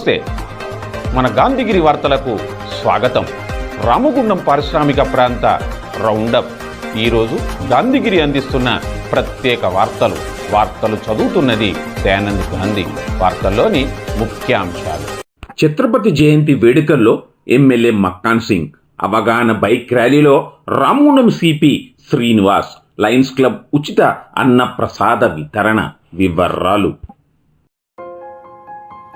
నమస్తే. మన గాంధీగిరి వార్తలకు స్వాగతం. రామగుండం పారిశ్రామిక ప్రాంత రౌండప్. ఈరోజు గాంధీగిరి అందిస్తున్న ప్రత్యేక వార్తలు. వార్తలు చదువుతున్నది దయానంద్ గాంధీ. వార్తల్లోని ముఖ్యాంశాలు. ఛత్రపతి జయంతి వేడుకల్లో ఎమ్మెల్యే మక్కాన్ సింగ్ అవగాహన బైక్ ర్యాలీలో Ramagundam CP Srinivas Lions Club ఉచిత అన్న ప్రసాద వితరణ వివరాలు.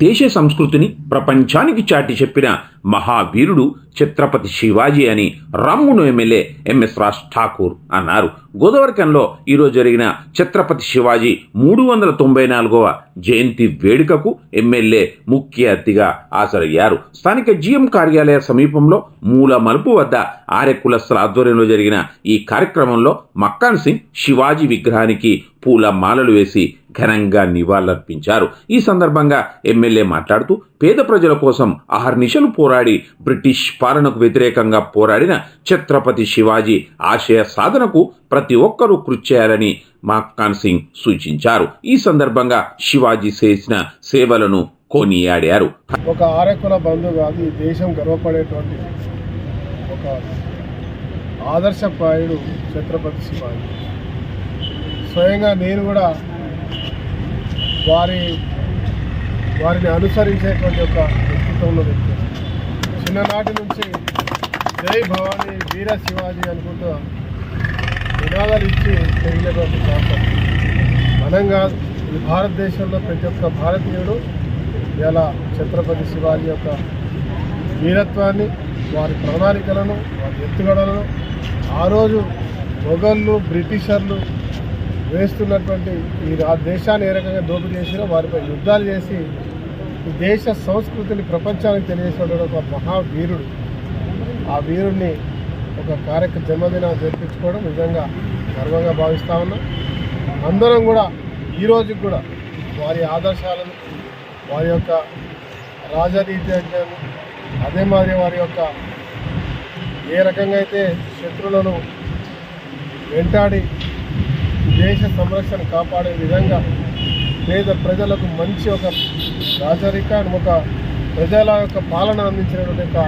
దేశ సంస్కృతిని ప్రపంచానికి చాటి చెప్పిన మహావీరుడు ఛత్రపతి శివాజీ అని రమ్మును ఎమ్మెల్యే ఎంఎస్ రాజ్ ఠాకూర్ అన్నారు. గోదావరికంలో ఈరోజు జరిగిన ఛత్రపతి శివాజీ మూడు వందల తొంభై నాలుగవ జయంతి వేడుకకు ఎమ్మెల్యే ముఖ్య అతిథిగా హాజరయ్యారు. స్థానిక జీఎం కార్యాలయ సమీపంలో మూల మలుపు వద్ద ఆర్య కులస్తుల ఆధ్వర్యంలో జరిగిన ఈ కార్యక్రమంలో మక్కాన్ సింగ్ శివాజీ విగ్రహానికి పూల మాలలు వేసి ఘనంగా నివాళులర్పించారు. ఈ సందర్భంగా ఎమ్మెల్యే మాట్లాడుతూ పేద ప్రజల కోసం అహర్నిశలు పోరాడి బ్రిటిష్ పాలనకు వ్యతిరేకంగా పోరాడిన ఛత్రపతి శివాజీ ఆశయ సాధనకు ప్రతి ఒక్కరూ కృషి చేయాలని మక్కాన్ సింగ్ సూచించారు. ఈ సందర్భంగా శివాజీ చేసిన సేవలను కొనియాడారు. ఒక ఆరకుల బంధు కాదు ఈ దేశం గర్వపడేటువంటి ఒక ఆదర్శప్రాయుడు ఛత్రపతి శివాజీ. స్వయంగా నేను కూడా వారి వారిని అనుసరించేటువంటి ఒక వ్యక్తిత్వంలో వ్యక్తి. చిన్ననాటి నుంచి జై భవానీ వీర శివాజీ అనుకుంటూ నినాదాలు ఇచ్చి పెరిగినటువంటి ప్రాంతం. మనం కాదు ఈ భారతదేశంలో ప్రతి ఒక్క భారతీయుడు ఇలా ఛత్రపతి శివాజీ యొక్క వీరత్వాన్ని వారి ప్రణాళికలను వారి ఎత్తుగడలను ఆ రోజు మొఘళ్ళు బ్రిటిషర్లు వేస్తున్నటువంటి ఈ రా దేశాన్ని ఏ రకంగా దోపిడీ చేసినా వారిపై యుద్ధాలు చేసి దేశ సంస్కృతిని ప్రపంచానికి తెలియజేసినటువంటి ఒక మహావీరుడు. ఆ వీరుణ్ణి ఒక కార్యక్రమ జన్మదినం జరిపించుకోవడం నిజంగా గర్వంగా భావిస్తా ఉన్నాం. అందరం కూడా ఈ కూడా వారి ఆదర్శాలను వారి యొక్క రాజనీతిజ్ఞాన్ని అదే మాదిరి వారి యొక్క ఏ రకంగా అయితే శత్రులను వెంటాడి దేశ సంరక్షణ కాపాడే విధంగా పేద ప్రజలకు మంచి ఒక రాజరిక ఒక ప్రజల యొక్క పాలన అందించినటువంటి ఒక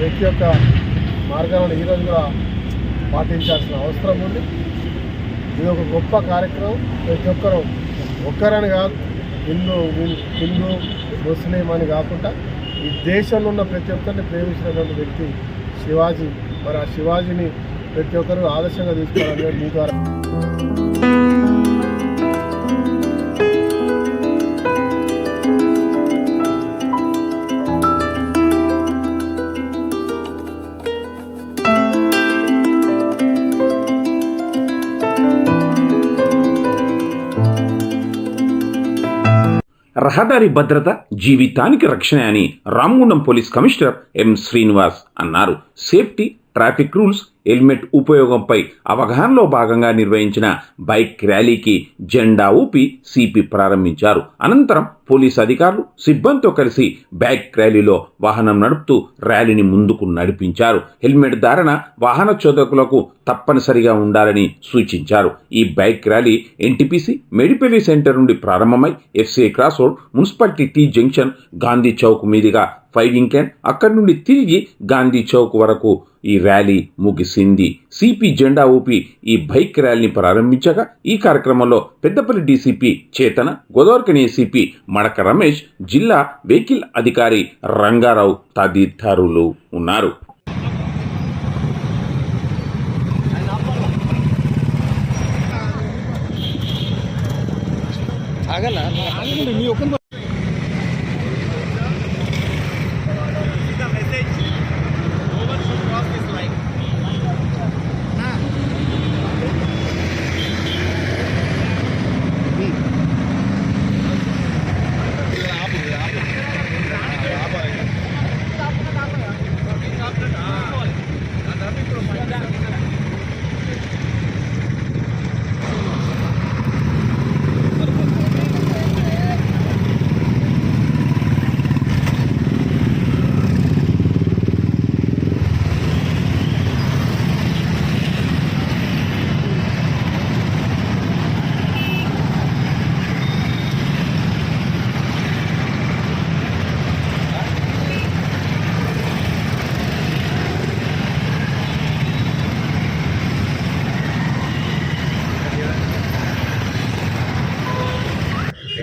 వ్యక్తి యొక్క మార్గాలను ఈరోజు కూడా పాటించాల్సిన అవసరం ఉంది. ఇది ఒక గొప్ప కార్యక్రమం. ప్రతి ఒక్కరు ఒక్కరని కాదు హిందూ హిందూ ముస్లిం అని కాకుండా ఈ దేశంలో ఉన్న ప్రతి ఒక్కరిని ప్రేమించినటువంటి వ్యక్తి శివాజీ. మరి ఆ శివాజీని ప్రతి ఒక్కరు ఆదర్శంగా తీసుకోవాలని మీ ద్వారా రహదారి భద్రత జీవితానికి రక్షణ అని Ramagundam police commissioner M Srinivas అన్నారు. సేఫ్టీ ట్రాఫిక్ రూల్స్ హెల్మెట్ ఉపయోగంపై అవగాహనలో భాగంగా నిర్వహించిన బైక్ ర్యాలీకి జెండా ఊపి సిపి ప్రారంభించారు. అనంతరం పోలీస్ అధికారులు సిబ్బందితో కలిసి బైక్ ర్యాలీలో వాహనం నడుపుతూ ర్యాలీని ముందుకు నడిపించారు. హెల్మెట్ ధారణ వాహన చోదకులకు తప్పనిసరిగా ఉండాలని సూచించారు. ఈ bike rally NTPC Medipalli centre నుండి ప్రారంభమై FCI cross road municipality T junction Gandhi Chowk మీదుగా ఫైడింకెన్ అక్కడి నుండి తిరిగి గాంధీ చౌక్ వరకు. ఈ ర్యాలీ ముగిసింది. సిపి జెండా ఊపి ఈ బైక్ ర్యాలీని ప్రారంభించగా ఈ కార్యక్రమంలో పెద్దపల్లి డీసీపీ చేతన గోదావరికని ఏసీపీ మడక రమేష్ జిల్లా వెహికల్ అధికారి రంగారావు తదితరులు ఉన్నారు.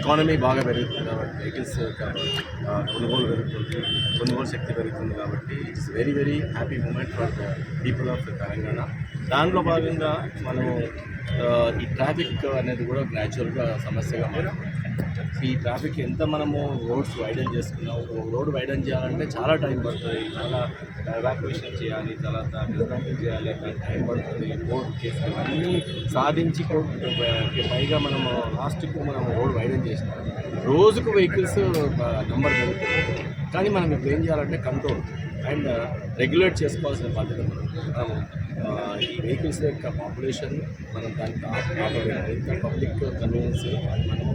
ఎకానమీ బాగా పెరుగుతుంది కాబట్టి వెహికల్స్ కొనుగోలు పెరుగుతుంది కొనుగోలు శక్తి పెరుగుతుంది కాబట్టి it's very very happy moment for the people of Telangana. దాంట్లో భాగంగా మనం ఈ ట్రాఫిక్ అనేది కూడా గ్రాడ్యువల్గా సమస్యగా మారింది ఈ ట్రాఫిక్ ఎంత మనము రోడ్స్ వైడన్ చేసుకున్నాం రోడ్ వైడన్ చేయాలంటే చాలా టైం పడుతుంది. చాలా ఎవాక్యుయేషన్ చేయాలి తర్వాత డిస్మాంటిల్ చేయాలి టైం పడుతుంది కోర్టు కేసులు అన్నీ సాధించి పైగా మనము లాస్ట్కు మనం రోడ్ వైడన్ చేసినాం. రోజుకు వెహికల్స్ నెంబర్ పెరుగుతుంది. కానీ మనం ఇప్పుడు ఏం చేయాలంటే కంట్రోల్ అండ్ రెగ్యులేట్ చేసుకోవాల్సిన బాధ్యత మనం ఈ వెహికల్స్ యొక్క పాపులేషన్ మనం దానికి ఆప- ఇంకా పబ్లిక్ కన్వీనియన్స్ మనం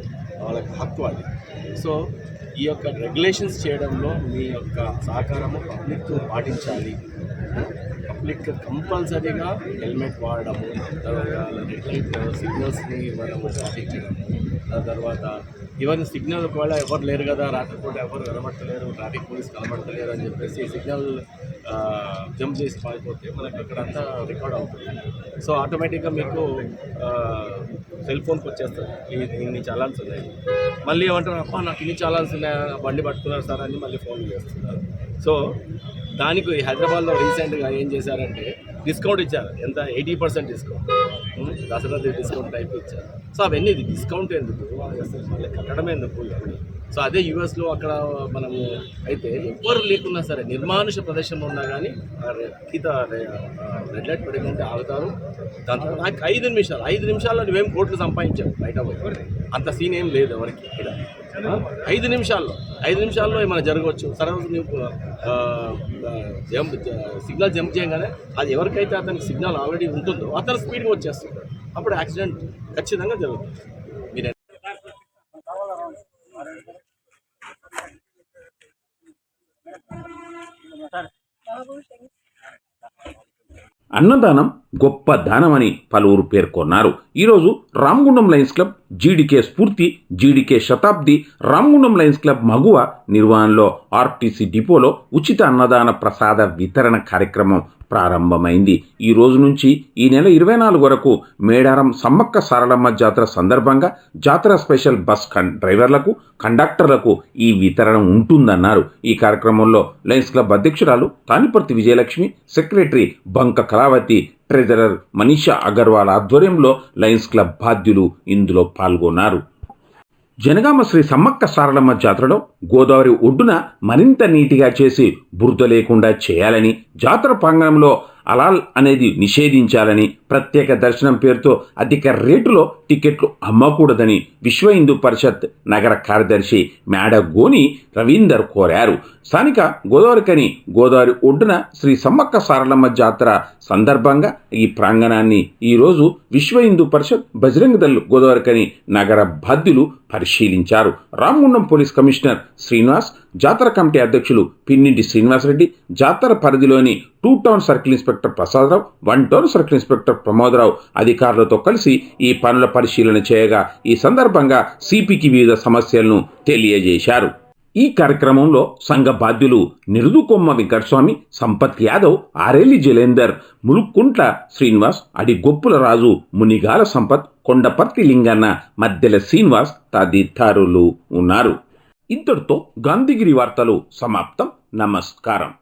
వాళ్ళకి హక్కు అది. సో ఈ యొక్క రెగ్యులేషన్స్ చేయడంలో మీ యొక్క సహకారము పబ్లిక్ పాటించాలి. పబ్లిక్ కంపల్సరీగా హెల్మెట్ వాడడము తర్వాత రెడ్ లైట్ సిగ్నల్స్ని ఇవ్వడము ట్రాఫిక్ దాని తర్వాత ఈవెన్ సిగ్నల్ ఒకవేళ ఎవరు లేరు కదా రాత్రిపూట ఎవరు కనబడతలేరు ట్రాఫిక్ పోలీస్ కనబడతలేరు అని చెప్పేసి సిగ్నల్ జంప్ చేసి పారిపోతే మనకి అక్కడ అంతా రికార్డ్ అవుతుంది సో ఆటోమేటిక్గా మీకు సెల్ ఫోన్కి వచ్చేస్తుంది. ఇవి ఇన్ని చాలాన్స్ ఉన్నాయి. మళ్ళీ ఏమంటారు అప్ప నాకు ఇన్ని చాలాన్స్ ఉన్నాయి బండి పట్టుకున్నారు సార్ అని మళ్ళీ ఫోన్ చేస్తున్నారు. సో దానికి హైదరాబాద్లో రీసెంట్గా ఏం చేశారంటే డిస్కౌంట్ ఇచ్చారు. ఎంత? Eighty percent discount. Dasara discount type ఇచ్చారు. సో అవన్నీ ఇది డిస్కౌంట్ ఎందుకు? అసలు మళ్ళీ కట్టడం ఎందుకు? ఇవన్నీ సో అదే యూఎస్లో అక్కడ మనము అయితే ఎవ్వరు లేకున్నా సరే నిర్మానుష ప్రదేశంలో ఉన్నా కానీ గీత రెడ్ లైట్ ఉంటే ఆగుతారు. దాని తర్వాత నాకు ఐదు నిమిషాలు ఐదు నిమిషాల్లో నువ్వేం కోట్లు సంపాదించావు బయట పోయి. అంత సీన్ ఏం లేదు ఎవరికి. ఇక్కడ. ఐదు నిమిషాల్లో ఐదు నిమిషాల్లో ఏమైనా జరగవచ్చు. సరే నువ్వు జంప్ సిగ్నల్ జంప్ చేయగానే అది ఎవరికైతే అతనికి సిగ్నల్ ఆల్రెడీ ఉంటుందో అతను స్పీడ్గా వచ్చేస్తుంది అప్పుడు యాక్సిడెంట్ ఖచ్చితంగా జరుగుతుంది. అన్నదానం గొప్ప దానమని పలువురు పేర్కొన్నారు. ఈరోజు Ramagundam Lions Club GDK Spoorthi GDK Shatabdi Ramagundam Lions Club మగువ నిర్వహణలో ఆర్టీసీ డిపోలో ఉచిత అన్నదాన ప్రసాద వితరణ కార్యక్రమం ప్రారంభమైంది. ఈ రోజు నుంచి ఈ నెల ఇరవై నాలుగు వరకు మేడారం సమ్మక్క సారలమ్మ జాతర సందర్భంగా జాతర స్పెషల్ బస్ కన్ డ్రైవర్లకు కండక్టర్లకు ఈ వితరణ ఉంటుందన్నారు. ఈ కార్యక్రమంలో లయన్స్ క్లబ్ అధ్యక్షురాలు తానిపర్తి విజయలక్ష్మి సెక్రటరీ బంక కళావతి ట్రెజరర్ మనీషా అగర్వాల్ ఆధ్వర్యంలో లయన్స్ క్లబ్ బాధ్యులు ఇందులో పాల్గొన్నారు. జనగామ శ్రీ సమ్మక్క సారలమ్మ జాతరలో గోదావరి ఒడ్డున మరింత నీటిగా చేసి బురద లేకుండా చేయాలని జాతర ప్రాంగణంలో అలాల్ అనేది నిషేధించాలని ప్రత్యేక దర్శనం పేరుతో అధిక రేటులో టికెట్లు అమ్మకూడదని విశ్వ హిందూ పరిషత్ నగర కార్యదర్శి మేడ గోని రవీందర్ కోరారు. స్థానిక గోదావరికని గోదావరి ఒడ్డున శ్రీ సమ్మక్క సారలమ్మ జాతర సందర్భంగా ఈ ప్రాంగణాన్ని ఈరోజు విశ్వ హిందూ పరిషత్ బజరంగ దళ్ గోదావరికని నగర బాధ్యులు పరిశీలించారు. రామగుండం పోలీస్ కమిషనర్ శ్రీనివాస్ జాతర కమిటీ అధ్యక్షులు పిన్నింటి శ్రీనివాసరెడ్డి జాతర పరిధిలోని two town circle inspector Prasada Rao one town circle inspector Pramoda Rao అధికారులతో కలిసి ఈ పనుల పరిశీలన చేయగా ఈ సందర్భంగా సిపికి వివిధ సమస్యలను తెలియజేశారు. ఈ కార్యక్రమంలో సంఘ బాధ్యులు నిరుదుకొమ్మ వెంకటస్వామి సంపత్ యాదవ్ ఆరేలి జలేందర్ ములుక్కుంట్ల శ్రీనివాస్ అడి గొప్పుల రాజు మునిగాల సంపత్ కొండపర్తి లింగన్న మద్దెల శ్రీనివాస్ తదితరులు ఉన్నారు. ఇంతటితో గాంధీగిరి వార్తలు సమాప్తం. నమస్కారం.